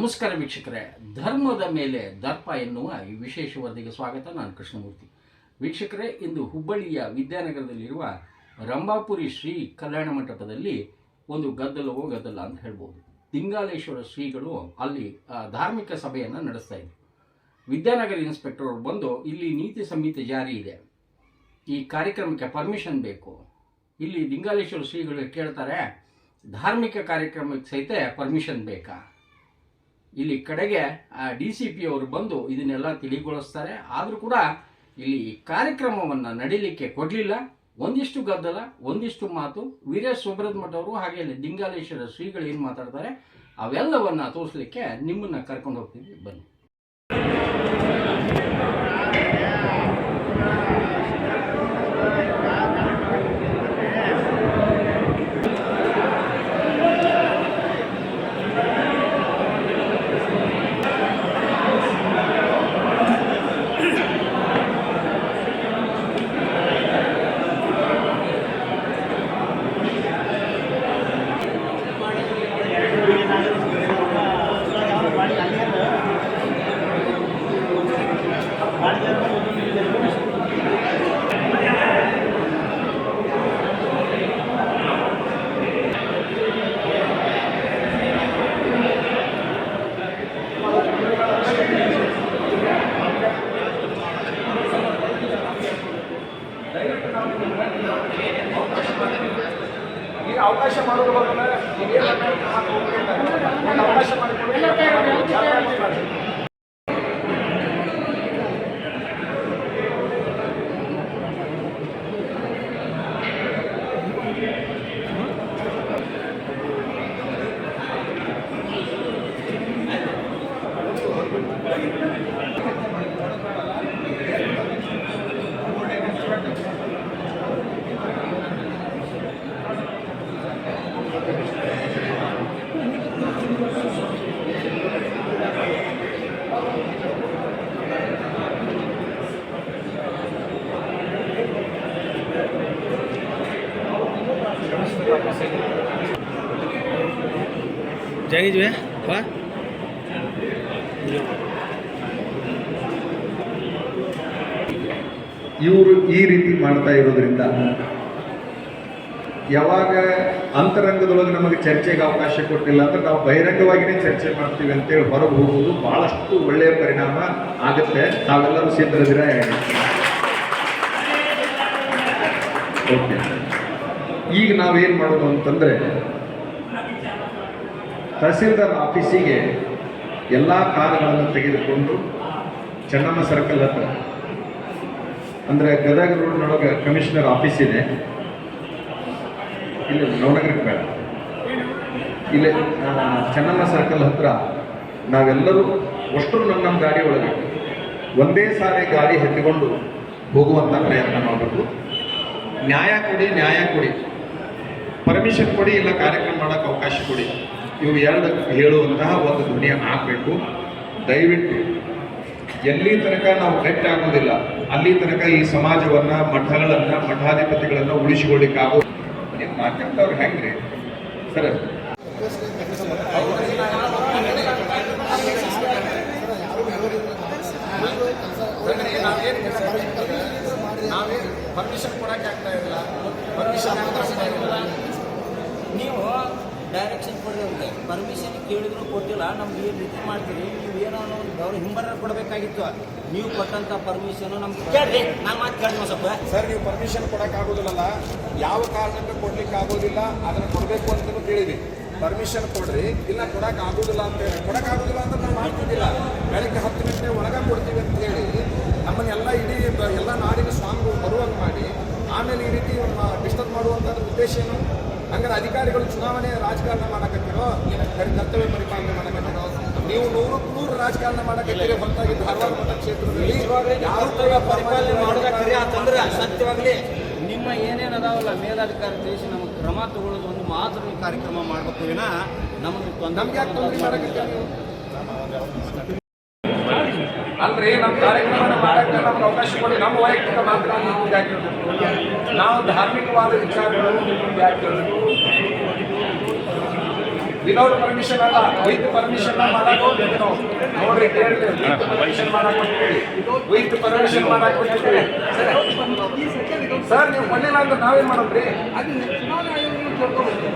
ನಮಸ್ಕಾರ ವೀಕ್ಷಕರೇ. ಧರ್ಮದ ಮೇಲೆ ದರ್ಪ ಎನ್ನುವ ಈ ವಿಶೇಷ ವರದಿಗೆ ಸ್ವಾಗತ. ನಾನು ಕೃಷ್ಣಮೂರ್ತಿ. ವೀಕ್ಷಕರೇ, ಇಂದು ಹುಬ್ಬಳ್ಳಿಯ ವಿದ್ಯಾನಗರದಲ್ಲಿರುವ ರಂಭಾಪುರಿ ಶ್ರೀ ಕಲ್ಯಾಣ ಮಂಟಪದಲ್ಲಿ ಒಂದು ಗದ್ದಲವೋ ಗದ್ದಲ ಅಂತ ಹೇಳ್ಬೋದು. ದಿಂಗಾಲೇಶ್ವರ ಶ್ರೀಗಳು ಅಲ್ಲಿ ಧಾರ್ಮಿಕ ಸಭೆಯನ್ನು ನಡೆಸ್ತಾ ಇದ್ರು. ವಿದ್ಯಾನಗರ ಇನ್ಸ್ಪೆಕ್ಟರ್ ಅವರು ಬಂದು ಇಲ್ಲಿ ನೀತಿ ಸಂಹಿತೆ ಜಾರಿ ಇದೆ. ಈ ಕಾರ್ಯಕ್ರಮಕ್ಕೆ ಪರ್ಮಿಷನ್ ಬೇಕು. ಇಲ್ಲಿ ಲಿಂಗಾಲೇಶ್ವರ ಶ್ರೀಗಳು ಕೇಳ್ತಾರೆ, ಧಾರ್ಮಿಕ ಕಾರ್ಯಕ್ರಮಕ್ಕೆ ಸಹಿತ ಪರ್ಮಿಷನ್ ಬೇಕಾ? ಇಲ್ಲಿ ಕಡೆಗೆ ಡಿ ಸಿ ಪಿ ಅವರು ಬಂದು ಇದನ್ನೆಲ್ಲ ತಿಳಿಗೊಳಿಸ್ತಾರೆ. ಆದರೂ ಕೂಡ ಇಲ್ಲಿ ಕಾರ್ಯಕ್ರಮವನ್ನ ಕಾರ್ಯಕ್ರಮವನ್ನು ನಡೀಲಿಕ್ಕೆ ಕೊಡಲಿಲ್ಲ. ಒಂದಿಷ್ಟು ಗದ್ದಲ, ಒಂದಿಷ್ಟು ಮಾತು. ವೀರೇಶ್ ಮಠ ಅವರು ಹಾಗೆ ಇಲ್ಲಿ ಲಿಂಗಾಲೇಶ್ವರ ಶ್ರೀಗಳು ಏನು ಮಾತಾಡ್ತಾರೆ, ಅವೆಲ್ಲವನ್ನ ತೋರಿಸಲಿಕ್ಕೆ ನಿಮ್ಮನ್ನ ಕರ್ಕೊಂಡು ಹೋಗ್ತೀವಿ. ಬನ್ನಿ ಈಗ ಅವಕಾಶ ಮಾಡೋದು ಬರೋಲ್ಲ ಈಗ ಅವಕಾಶ ಮಾಡಿಕೊಂಡು ಜಾಗಿದ್ವಿ ಅಲ್ಲ ಇವರು ಈ ರೀತಿ ಮಾಡ್ತಾ ಇರೋದ್ರಿಂದ ಯಾವಾಗ ಅಂತರಂಗದೊಳಗೆ ನಮಗೆ ಚರ್ಚೆಗೆ ಅವಕಾಶ ಕೊಟ್ಟಿಲ್ಲ ಅಂದ್ರೆ ನಾವು ಬಹಿರಂಗವಾಗಿಯೇ ಚರ್ಚೆ ಮಾಡ್ತೀವಿ ಅಂತೇಳಿ ಹೊರಗೆ ಹೋಗೋದು ಬಹಳಷ್ಟು ಒಳ್ಳೆಯ ಪರಿಣಾಮ ಆಗುತ್ತೆ. ತಾವೆಲ್ಲರೂ ಸೇರಿದ್ರೆ ಓಕೆ ಈಗ ನಾವೇನು ಮಾಡೋದು ಅಂತಂದರೆ ತಹಸೀಲ್ದಾರ್ ಆಫೀಸಿಗೆ ಎಲ್ಲ ಕಾರ್ಯಗಳನ್ನು ತೆಗೆದುಕೊಂಡು ಚೆನ್ನಮ್ಮ ಸರ್ಕಲ್ ಹತ್ರ, ಅಂದರೆ ಗದಗ ರೋಡ್ನೊಳಗೆ ಕಮಿಷನರ್ ಆಫೀಸ್ ಇದೆ. ಇಲ್ಲಿ ನವನಗರಕ್ಕೆ ಬೇಡ. ಇಲ್ಲಿ ಚೆನ್ನಮ್ಮ ಸರ್ಕಲ್ ಹತ್ರ ನಾವೆಲ್ಲರೂ ಅಷ್ಟರು ನಮ್ಮ ನಮ್ಮ ಗಾಡಿ ಒಳಗೆ ಒಂದೇ ಸಾರಿ ಗಾಡಿ ಹತ್ತಿಕೊಂಡು ಹೋಗುವಂಥ ಪ್ರಯತ್ನ ಮಾಡಬೇಕು. ನ್ಯಾಯ ಕೊಡಿ ನ್ಯಾಯ ಕೊಡಿ. ಪರ್ಮಿಷನ್ ಕೊಡಿ ಇಲ್ಲ ಕಾರ್ಯಕ್ರಮ ಮಾಡೋಕ್ಕೆ ಅವಕಾಶ ಕೊಡಿ. ಇವು ಎರಡಕ್ಕೆ ಹೇಳುವಂತಹ ಒಂದು ಧ್ವನಿಯನ್ನು ಹಾಕಬೇಕು. ದಯವಿಟ್ಟು ಎಲ್ಲಿ ತನಕ ನಾವು ಗಟ್ಟಿ ಆಗೋದಿಲ್ಲ, ಅಲ್ಲಿ ತನಕ ಈ ಸಮಾಜವನ್ನ, ಮಠಗಳನ್ನ, ಮಠಾಧಿಪತಿಗಳನ್ನ ಉಳಿಸಿಕೊಳ್ಳಿಕ್ಕಾಗೋ ನೀವು ಮಾತಾಡ್ತವ್ರು ಹೆಂಗ್ರಿ? ಸರ್ ಪರ್ಮಿಷನ್ ಕೊಡಕ್ಕೆ ಆಗ್ತಾ ಇಲ್ಲ ಪರ್ಮಿಷನ್ ನೀವು ಡೈರೆಕ್ಷನ್ ಕೊಡ್ರಿ ಅವ್ರಿಗೆ ಪರ್ಮಿಷನ್ ಕೇಳಿದ್ರು ಕೊಟ್ಟಿಲ್ಲ. ನಮ್ಗೆ ಏನು ರೀತಿ ಮಾಡ್ತೀರಿ? ನೀವು ಏನೋ ಒಂದು ಅವ್ರು ಹಿಂಬರ ಕೊಡಬೇಕಾಗಿತ್ತು. ನೀವು ಕೊಟ್ಟಂತ ಪರ್ಮಿಷನ್ ನಮ್ಗೆ ಕೇಳ್ರಿ. ನಾನು ಮಾತು ಕೇಳಿ ಸ್ವಲ್ಪ. ಸರ್ ನೀವು ಪರ್ಮಿಷನ್ ಕೊಡಕ್ ಆಗೋದಿಲ್ಲಲ್ಲ ಯಾವ ಕಾರಣಕ್ಕೆ ಕೊಡ್ಲಿಕ್ಕೆ ಆಗೋದಿಲ್ಲ ಅದನ್ನು ಕೊಡಬೇಕು ಅಂತಲೂ ಕೇಳಿದ್ವಿ. ಪರ್ಮಿಷನ್ ಕೊಡ್ರಿ. ಇಲ್ಲ ಕೊಡಕ್ ಆಗೋದಿಲ್ಲ ಅಂತ ಹೇಳಿ. ಕೊಡಕ್ ಆಗೋದಿಲ್ಲ ಅಂತ ನಾವು ಮಾಡ್ತಿದ್ದಿಲ್ಲ. ಬೆಳಗ್ಗೆ ಹತ್ತು ಗಂಟೆ ಒಳಗ ಕೊಡ್ತೀವಿ ಅಂತ ಹೇಳಿ ನಮ್ಮನ್ನೆಲ್ಲ ಇಡೀ ಎಲ್ಲ ನಾಡಿನ ಸ್ವಾಮಿಗಳು ಬರುವಂಗೆ ಮಾಡಿ ಆಮೇಲೆ ಈ ರೀತಿ ಡಿಸ್ಟರ್ಬ್ ಮಾಡುವಂತ ಉದ್ದೇಶ ಏನು? ಹಂಗಾರೆ ಅಧಿಕಾರಿಗಳು ಚುನಾವಣೆ ರಾಜಕಾರಣ ಮಾಡಕತ್ತಿರೋ ಏನು ಕರ್ತವ್ಯ ಪರಿಪಾಲನೆ ಮಾಡಕತ್ತಿರೋ ನೀವು. ನೂರು ನೂರು ರಾಜಕಾರಣ ಮಾಡಕತ್ತೀರಿ ಹೊರತಾಗಿ ಧಾರವಾಡ ಮತಕ್ಷೇತ್ರದಲ್ಲಿ ಯಾರು ಕೂಡ ಪರಿಪಾಲನೆ ಮಾಡಬೇಕಾದ್ರೆ ಅಂತಂದ್ರೆ ಸತ್ಯವಾಗಲಿ. ನಿಮ್ಮ ಏನೇನು ಅದಾವಲ್ಲ ಮೇಲಾಧಿಕಾರಿ ತಿಳಿಸಿ ನಮಗೆ ಕ್ರಮ ತಗೊಳ್ಳೋದು ಒಂದು ಮಾತ್ರ ನೀವು ಕಾರ್ಯಕ್ರಮ ಮಾಡಬೇಕು. ವಿನ ನಮಗೆ ನಮ್ಗೆ ಯಾಕೆ ತೊಂದರೆ ಮಾಡಕತ್ತೀರ ನೀವು? ಅಲ್ರಿ ನಮ್ಮ ಕಾರ್ಯಕ್ರಮ ಮಾಡಕ್ಕೆ ನಮ್ಗೆ ಅವಕಾಶ ಕೊಡಿ. ನಮ್ಮ ವೈಯಕ್ತಿಕ ಮಾತ್ರ ನಾವು ನಾವು ಧಾರ್ಮಿಕವಾದ ವಿಚಾರಗಳು ನಿಮಗೆ ಯಾಕೆ? ವಿದೌಟ್ ಪರ್ಮಿಷನ್ ಅಲ್ಲ ವಿತ್ ಪರ್ಮಿಷನ್ ಮಾಡಕ್ ಹೋಗ್ಬೇಕು ನಾವು. ನೋಡ್ರಿ ಪರ್ಮಿಷನ್ ಮಾಡಕ್ ಹೋಗ್ತೀವಿ ವಿತ್ ಪರ್ಮಿಷನ್ ಮಾಡಕ್ ಹೋಗ್ತೀವಿ ಸರ್. ನೀವು ಮನೇಲಿ ಅಂದ್ರೆ ನಾವೇನ್ ಮಾಡೋದ್ರಿ?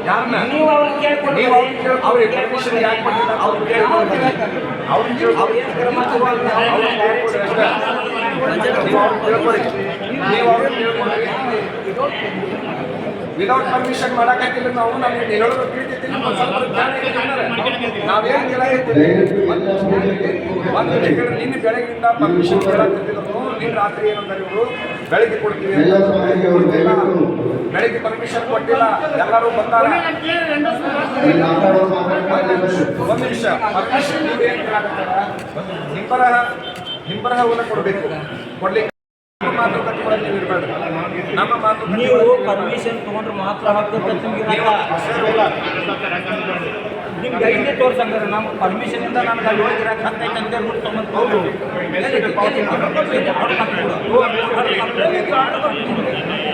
ಯಾರನ್ನ ನೀವು ಅವ್ರನ್ನ ಕೇಳ್ಕೊಂಡು ನೀವು ಅವ್ರಿಗೆ ಕೇಳ್ ಅವ್ರಿಗೆ ಪರ್ಮಿಷನ್ ಯಾಕೆ ಕೊಟ್ಟಿಲ್ಲ? ಅವ್ರಿಗೆ ಅವ್ರಿಗೆ. ನೀವು ನೀವು ಅವ್ರಿಗೆ ಪರ್ಮಿಷನ್ ಮಾಡಕತ್ತಿಲ್ಲ ನಾವು ನಮಗೆ ಹೇಳೋದು ಅನ್ನೋರೆ. ನಾವೇನ್ ಕೇಳಾಕತ್ತೀವಿ ಒಂದು ನಿನ್ನ ಪರ್ಮಿಷನ್ ಕೇಳಕತ್ತಿದ್ರು ನಿನ್ನ ರಾತ್ರಿ ಏನಂದ್ರೆ ಇವರು ಬೆಳಗ್ಗೆ ಕೊಡ್ತೀವಿ. ಬೆಳಗ್ಗೆ ಪರ್ಮಿಷನ್ ಕೊಟ್ಟಿಲ್ಲ ಎಲ್ಲರೂ ಬಂದಾರ. ಒಂದು ನಿಮಿಷ. ಪರ್ಮಿಷನ್ ಹಿಂಬರಹ ಕೊಡಬೇಕು. ಕೊಡ್ಲಿಕ್ಕೆ ನಮ್ಮ ಮಾತುಕತೆ ಒಳಗೆ ನೀವು. ನಮ್ಮ ಮಾತು ನೀವು ಪರ್ಮಿಷನ್ ತಗೊಂಡ್ರೆ ಮಾತ್ರ ನಿಮ್ಗೆ ಐದೇ ತೋರ್ಸಂಗಾರೆ ನಮ್ಮ ಪರ್ಮಿಷನ್ ಇಂದ ನಮ್ಗೆ ಅಲ್ಲಿ ಹೋಗಿ ಇರಕ್ಕೆ ಹತ್ತೈತೆ ಅಂತ ಹೇಳ್ಬಿಟ್ಟು ತೊಗೊಂಡ್ ಹೌದು. ಆರ್ಡರ್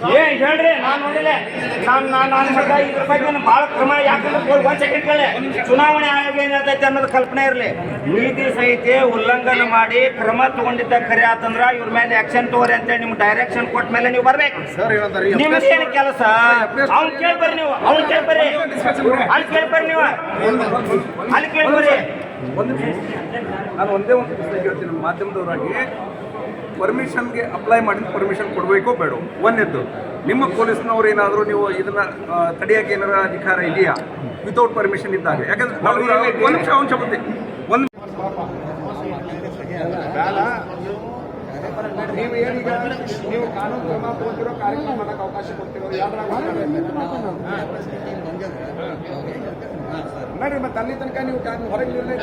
ಏ ಹೇಳ್ರಿ? ನಾನು ನೋಡಿಲ್ಲ. ನಾನು ನಾನು ನಾನು ಮಗ ಇದ್ರ ಬಗ್ಗೆ ನಾನು ಭಾಳ ಕ್ರಮ ಯಾಕಂದ್ರೆ ಒಂದ್ ಸೆಕೆಂಡ್ ಕೇಳಿ ಚುನಾವಣೆ ಆಯೋಗ ಏನಾಗ್ತೈತೆ ಅನ್ನೋದು ಕಲ್ಪನೆ ಇರಲಿ. ನೀತಿ ಸಂಹಿತೆ ಉಲ್ಲಂಘನೆ ಮಾಡಿ ಕ್ರಮ ತಗೊಂಡಿದ್ದ ಖರೆ ಆತಂದ್ರ ಇವ್ರ ಮೇಲೆ ಆಕ್ಷನ್ ತಗೋರಿ ಅಂತೇಳಿ ನಿಮ್ಗೆ ಡೈರೆಕ್ಷನ್ ಕೊಟ್ಟ ಮೇಲೆ ನೀವು ಬರ್ಬೇಕು. ನಿಮ್ದೇನು ಕೆಲಸ? ಅವ್ನು ಕೇಳ್ಬರ್ರಿ ನೀವು. ಅವ್ನು ಕೇಳ್ಬರ್ರಿ. ಅಲ್ಲಿ ಕೇಳ್ಬರ್ರಿ ನೀವು. ಅಲ್ಲಿ ಕೇಳ್ಬರ್ರಿ. ಒಂದು ನಾನು ಒಂದೇ ಒಂದು ಪ್ರಶ್ನೆ ಕೇಳ್ತೀನಿ ಮಾಧ್ಯಮದವರಾಗಿ. ಪರ್ಮಿಷನ್ಗೆ ಅಪ್ಲೈ ಮಾಡಿದ ಪರ್ಮಿಷನ್ ಕೊಡಬೇಕೋ ಬೇಡ? ಒಂದೆದ್ದು ನಿಮ್ಮ ಪೊಲೀಸ್ನವ್ರು ಏನಾದರೂ ನೀವು ಇದನ್ನ ತಡೆಯೋಕೆ ತಡೆಯಕ್ಕೆ ಏನಾರ ಅಧಿಕಾರ ಇದೆಯಾ? ವಿತೌಟ್ ಪರ್ಮಿಷನ್ ಇದ್ದಾಗ. ಯಾಕಂದ್ರೆ ಒಂದು ನಿಮಿಷ ಒಂದು ಶಬ್ದ ಒಂದು ನೀವು ಏನೀಗ ನೀವು ಕಾನೂನು ಕ್ರಮ ಕೊಡ್ತಿರೋ ಕಾರ್ಯಕ್ರಮ ಮಾಡಕ್ಕೆ ಅವಕಾಶ ಕೊಡ್ತಿರೋ ನೋಡ್ರಿ ಮತ್ತೆ ಅಲ್ಲಿ ತನಕ ನೀವು ಹೊರಗೆ ನಿರ್ಣಯ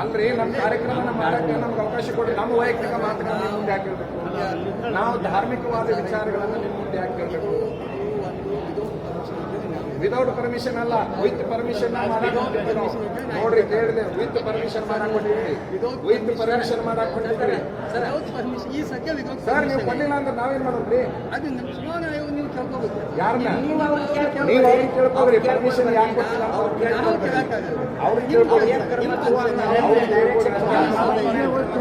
ಅಲ್ರಿ ನಮ್ಮ ಕಾರ್ಯಕ್ರಮ ಮಾಡಕ್ಕೆ ನಮ್ಗೆ ಅವಕಾಶ ಕೊಡಿ. ನಮ್ಮ ವೈಯಕ್ತಿಕ ಮಾತುಗಳನ್ನ ಮುಂದೆ ಹಾಕಿರ್ಬೇಕು. ನಾವು ಧಾರ್ಮಿಕವಾದ ವಿಚಾರಗಳನ್ನು ನಿಮ್ಮ ಮುಂದೆ ಹಾಕಿರ್ಬೇಕು. ವಿತೌಟ್ ಪರ್ಮಿಷನ್ ಅಲ್ಲ ವಿತ್ ಪರ್ಮಿಷನ್ ನೋಡ್ರಿ ಕೇಳಿದೆ ವಿತ್ ಪರ್ಮಿಷನ್ ಮಾಡಿ ವಿತ್ ಪರ್ಮಿಷನ್ ಮಾಡಕ್ ಕೊಟ್ಟಿದ್ರಿ ಸರ್ ನೀವು ಕೊಡ್ಲಿಲ್ಲ ಅಂದ್ರೆ ನಾವೇನ್ ಮಾಡೋದ್ರಿ ಯಾರನ್ನ? ನೀವು ಅವ್ರಿಗೆ ಕೇಳ್ಕೊಳ್ರಿ ಪರ್ಮಿಷನ್ ಯಾಕೆ ಕೊಟ್ಟಿಲ್ಲ ಅವ್ರಿಗೆ ಕೇಳ್ಕೊಳ್ರಿ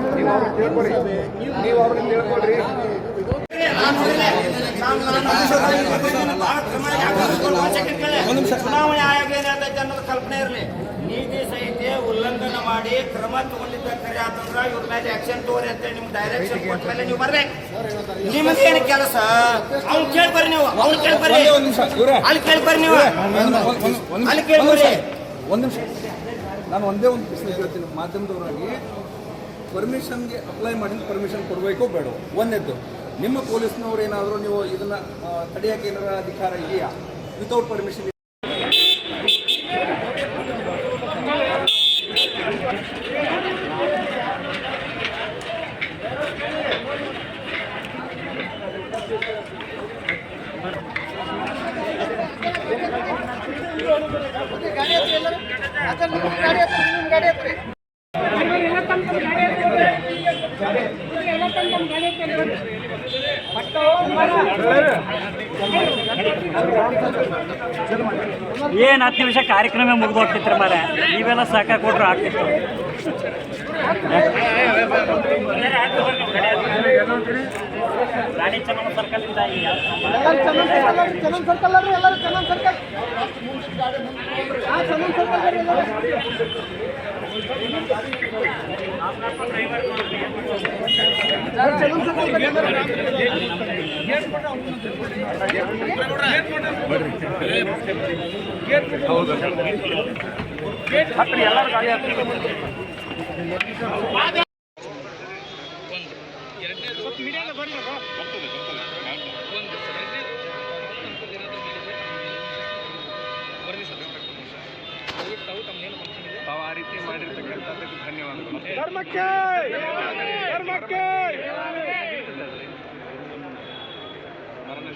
ನೀವು ಅವ್ರಿಗೆ ಕೇಳ್ಕೊಳ್ರಿ ನೀವು ಅವ್ರಿಗೆ ಕೇಳ್ಕೊಳ್ರಿ ಚುನಾವಣೆ ಆಯೋಗ ಏನಾಗ್ತೈತೆ ಅನ್ನೋದು ಕಲ್ಪನೆ ಇರಲಿ ನೀತಿ ಸಂಹಿತೆ ಉಲ್ಲಂಘನೆ ಮಾಡಿ ಕ್ರಮ ತಗೊಂಡಿದ್ದಾರೆ ಅಂತಂದ್ರೆ ಇವ್ರ ಮೇಲೆ ಆಕ್ಷನ್ ತಗೋರಿ ಅಂತೇಳಿ ನಿಮ್ಗೆ ಡೈರೆಕ್ಷನ್ ಕೊಟ್ಟ ಮೇಲೆ ನೀವು ಬರ್ಬೇಕು ನಿಮ್ಮದೇನು ಕೆಲಸ ಅವ್ನು ಕೇಳ್ಬರ್ರಿ ನೀವು ಅವ್ನು ಕೇಳ್ಬರ್ರಿ ಅಲ್ಲಿ ಕೇಳ್ಬರ್ರಿ ನೀವು ಅಲ್ಲಿ ಕೇಳ್ಬರ್ರಿ ಒಂದು ನಿಮಿಷ. ನಾನು ಒಂದೇ ಒಂದು ಪ್ರಶ್ನೆ ಕೇಳ್ತೀನಿ. ಮಾಧ್ಯಮದವರಾಗಿ ಪರ್ಮಿಷನ್ಗೆ ಅಪ್ಲೈ ಮಾಡಿದ ಪರ್ಮಿಷನ್ ಕೊಡಬೇಕು ಬೇಡ ಒಂದನೇದ್ದು ನಿಮ್ಮ ಪೊಲೀಸ್ನವ್ರು ಏನಾದರೂ ನೀವು ಇದನ್ನ ತಡೆಯಕ್ಕೆ ಏನಾರ ಅಧಿಕಾರ ಇದೆಯಾ? ವಿತೌಟ್ ಪರ್ಮಿಷನ್ ಏನು ಹತ್ತು ನಿಮಿಷ ಕಾರ್ಯಕ್ರಮ ಮುಗಿದು ಹೋಗ್ತಿತ್ತು ಮರ ನೀವೆಲ್ಲ ಸಾಕ ಕೊಟ್ರು ಆಗ್ತಿತ್ತು. ರಾಣಿ ಚೆನ್ನಮ್ಮ ಸರ್ಕಲಿಂದ ಸರ್ಕಲ್ ತಾವು ಆ ರೀತಿ ಮಾಡಿರ್ತಕ್ಕಂಥದ್ದಕ್ಕೆ ಧನ್ಯವಾದಗಳು ಧರ್ಮಕ್ಕೆ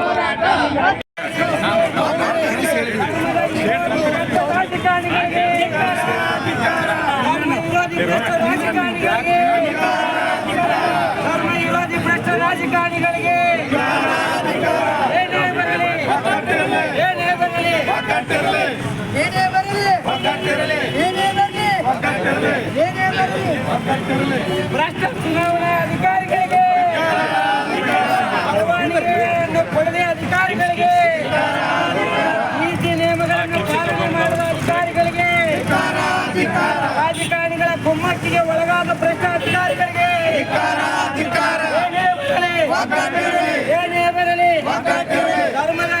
ಹೋರಾಟ ಭ್ರಷ್ಟ ಚುನಾವಣಾ ಅಧಿಕಾರಿಗಳಿಗೆ ಪರವಾನಗಿಯನ್ನು ಕೊಡದೆ ಅಧಿಕಾರಿಗಳಿಗೆ ನೀತಿ ನಿಯಮಗಳನ್ನು ಪಾಲನೆ ಮಾಡುವ ಅಧಿಕಾರಿಗಳಿಗೆ ರಾಜಕಾರಣಿಗಳ ಕುಮ್ಮಕ್ಕಿಗೆ ಒಳಗಾದ ಭ್ರಷ್ಟ ಅಧಿಕಾರಿಗಳಿಗೆ ಏನೇ ಬರಲಿ ಧರ್ಮದ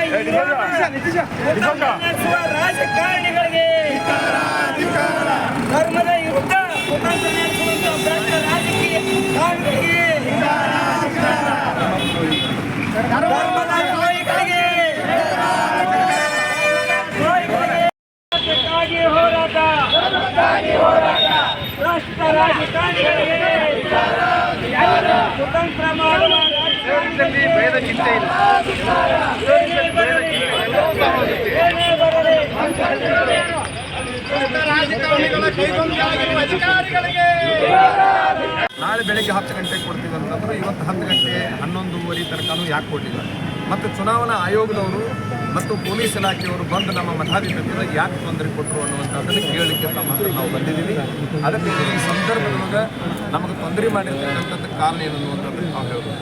ನಡೆಸುವ ರಾಜಕಾರಣಿಗಳಿಗೆ ಧರ್ಮದ President Antolin Brandner ನಾಳೆ ಬೆಳಗ್ಗೆ ಹತ್ತು ಗಂಟೆಗೆ ಕೊಡ್ತೀವಿ ಅಂತಂದ್ರೆ ಇವತ್ತು ಹತ್ತು ಗಂಟೆ ಹನ್ನೊಂದುವರೆ ತನಕನೂ ಯಾಕೆ ಕೊಟ್ಟಿಲ್ಲ? ಮತ್ತು ಚುನಾವಣಾ ಆಯೋಗದವರು ಮತ್ತು ಪೊಲೀಸ್ ಇಲಾಖೆಯವರು ಬಂದು ನಮ್ಮ ಮಠಾಧಿಪತಿಗಳಿಗೆ ಯಾಕೆ ತೊಂದರೆ ಕೊಟ್ಟರು ಅನ್ನುವಂಥದ್ದನ್ನು ಕೇಳಲಿಕ್ಕೆ ತಮ್ಮ ಹತ್ರ ನಾವು ಬಂದಿದ್ದೀವಿ. ಅದಕ್ಕೆ ಈ ಸಂದರ್ಭದೊಳಗ ನಮಗೆ ತೊಂದರೆ ಮಾಡಿರ್ತಕ್ಕಂಥದ್ದು ಕಾರಣ ಏನು ಅನ್ನುವಂಥದ್ದು ನಾವು ಹೇಳ್ಬೋದು.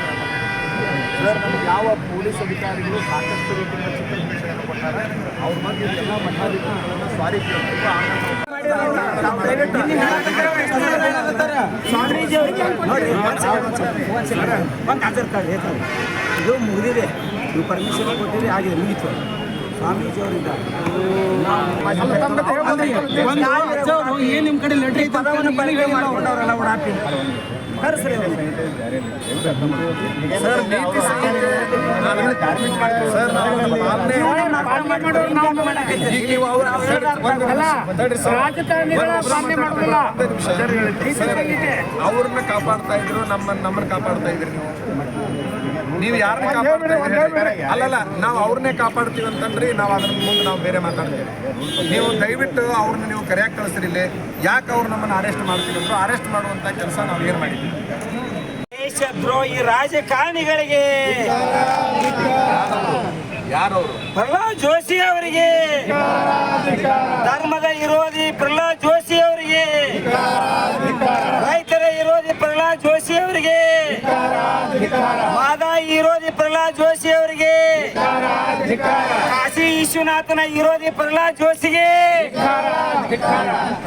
ಸರ್ ನಮ್ಗೆ ಯಾವ ಪೊಲೀಸ್ ಅಧಿಕಾರಿಗಳು ಸಾಕಷ್ಟು ರೀತಿಯ ಚಿತ್ರಹಿಂಸೆಯನ್ನು ಕೊಟ್ಟಾರೆ ಅವ್ರ ಬಗ್ಗೆ ಎಲ್ಲ ಮಠಾಧಿಕಾರಿಗಳನ್ನು ಸಾರಿ ಇದು ಮುಗಿದಿದೆ. ನೀವು ಪರ್ಮಿಷನ್ ಕೊಟ್ಟಿರಿ ಆಗಿದೆ ಮುಗಿತು. ಸ್ವಾಮೀಜಿ ಅವರಿಂದ ಏನು ನಿಮ್ಮ ಕಡೆ ಲೆಟ್ರ್ ಐತೆ ಸರ್ ನೀತಿ ಅವ್ರನ್ನ ಕಾಪಾಡ್ತಾ ಇದ್ರು ನಮ್ಮನ್ನ ನಮ್ಮನ್ನ ಕಾಪಾಡ್ತಾ ಇದ್ರಿ ನೀವು. ನೀವು ಯಾರನ್ನ ಕಾಪಾಡ್ತೀವಿ ಅಲ್ಲಲ್ಲ ನಾವು ಅವ್ರನ್ನೇ ಕಾಪಾಡ್ತೀವಿ ಅಂತಂದ್ರೆ ನಾವು ಅದ್ರ ಮುಂದೆ ನಾವು ಬೇರೆ ಮಾತಾಡ್ತೀವಿ. ನೀವು ದಯವಿಟ್ಟು ಅವ್ರನ್ನ ನೀವು ಕರೆಯಾಗಿ ಕಳಿಸ್ರಿ ಇಲ್ಲಿ. ಯಾಕೆ ಅವ್ರು ನಮ್ಮನ್ನ ಅರೆಸ್ಟ್ ಮಾಡ್ತೀವಿ ಅಂದ್ರೆ ಅರೆಸ್ಟ್ ಮಾಡುವಂತ ಕೆಲಸ ನಾವು ಏನು ಮಾಡಿದ್ವಿ. ದೇಶದ್ರೋಹಿ ರಾಜಕಾರಣಿಗಳಿಗೆ. ಯಾರವರು? ಪ್ರಹ್ಲಾದ್ ಜೋಶಿ ಅವರಿಗೆ. ಧರ್ಮದ ವಿರೋಧಿ ಪ್ರಹ್ಲಾದ್ ಜೋಶಿ ಅವರಿಗೆ. ವಿಶ್ವನಾಥನ ವಿರೋಧಿ ಪ್ರಹ್ಲಾದ್ ಜೋಶಿಗೆ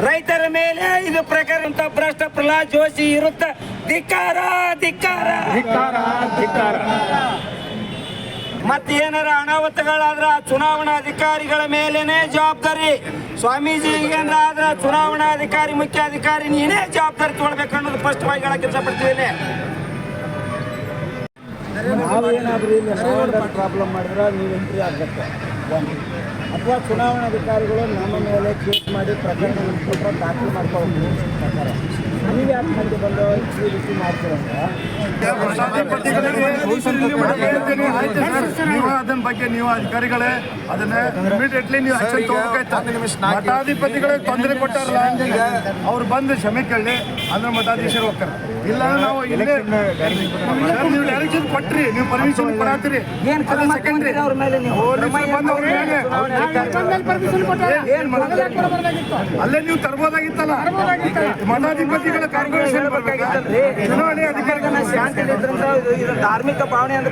ರೈತರ ಮೇಲೆ ಇದು ಪ್ರಕರಣ ಭ್ರಷ್ಟ ಪ್ರಹ್ಲಾದ್ ಜೋಶಿ ಇರುತ್ತ ಧಿಕ್ಕಾರ ಧಿಕ್ಕಾರ. ಮತ್ತೆ ಏನಾರ ಅನಾಹುತಗಳಾದ್ರ ಚುನಾವಣಾ ಅಧಿಕಾರಿಗಳ ಮೇಲೇನೆ ಜವಾಬ್ದಾರಿ. ಸ್ವಾಮೀಜಿ ಏನಾರ ಆದ್ರ ಚುನಾವಣಾ ಅಧಿಕಾರಿ ಮುಖ್ಯ ಅಧಿಕಾರಿ ನೀನೇ ಜವಾಬ್ದಾರಿ ತಗೊಳ್ಬೇಕು ಅನ್ನೋದು ಸ್ಪಷ್ಟವಾಗಿ ಹೇಳಕ್ ಕೆಲಸ ಇಲ್ಲಿ. ನಾವೇನಾದ್ರೂ ಇಲ್ಲಿ ಪ್ರಾಬ್ಲಮ್ ಮಾಡಿದ್ರೆ ನೀವು ಎಂಟ್ರಿ ಆಗತ್ತೆ ಅಥವಾ ಚುನಾವಣಾಧಿಕಾರಿಗಳು ನಮ್ಮ ಮೇಲೆ ಕೇಸ್ ಮಾಡಿ ಪ್ರಕರಣ ಕೊಟ್ಟರೆ ದಾಖಲು ಮಾಡ್ಕೋಬೇಕು ಪ್ರಕಾರ. ನೀವು ಯಾಕೆ ಮಂದಿ ಬಂದು ಈ ರೀತಿ ಮಾಡ್ತೀರಂತ ಅದನ್ನ ಬಗ್ಗೆ ನೀವು ಅಧಿಕಾರಿಗಳೇ ಅದನ್ನ ಇಮಿಡಿಯೇಟ್ಲಿ ನೀವು ಆಕ್ಷನ್ ತಗೋಬೇಕಾಯ್ತು? ಮಠಾಧಿಪತಿಗಳಿಗೆ ತೊಂದರೆ ಕೊಟ್ಟಾರಲ್ಲ ಅವ್ರು ಬಂದು ಕ್ಷಮೆ ಕೇಳಿ. ಅಂದ್ರೆ ಮಠಾಧೀಶರು ಹೋಗ್ತಾರೆ. ಇಲ್ಲ ನಾವು ಇಲ್ಲೇ ನೀವು ಡೈರೆಕ್ಷನ್ ಕೊಟ್ರಿ ನೀವು ಪರ್ಮಿಷನ್ ಕೊಡಾತ್ರಿ ಏನ್ ಮಾಡೋದು? ಅಲ್ಲೇ ನೀವು ತರ್ಬೋದಾಗಿತ್ತಲ್ಲ? ಮಠಾಧಿಪತಿಗಳ ಕಾರ್ಪೊರೇಷನ್ ಚುನಾವಣೆ ಅಧಿಕಾರಿಗಳ ಧಾರ್ಮಿಕ ಭಾವನೆ ಅಂತ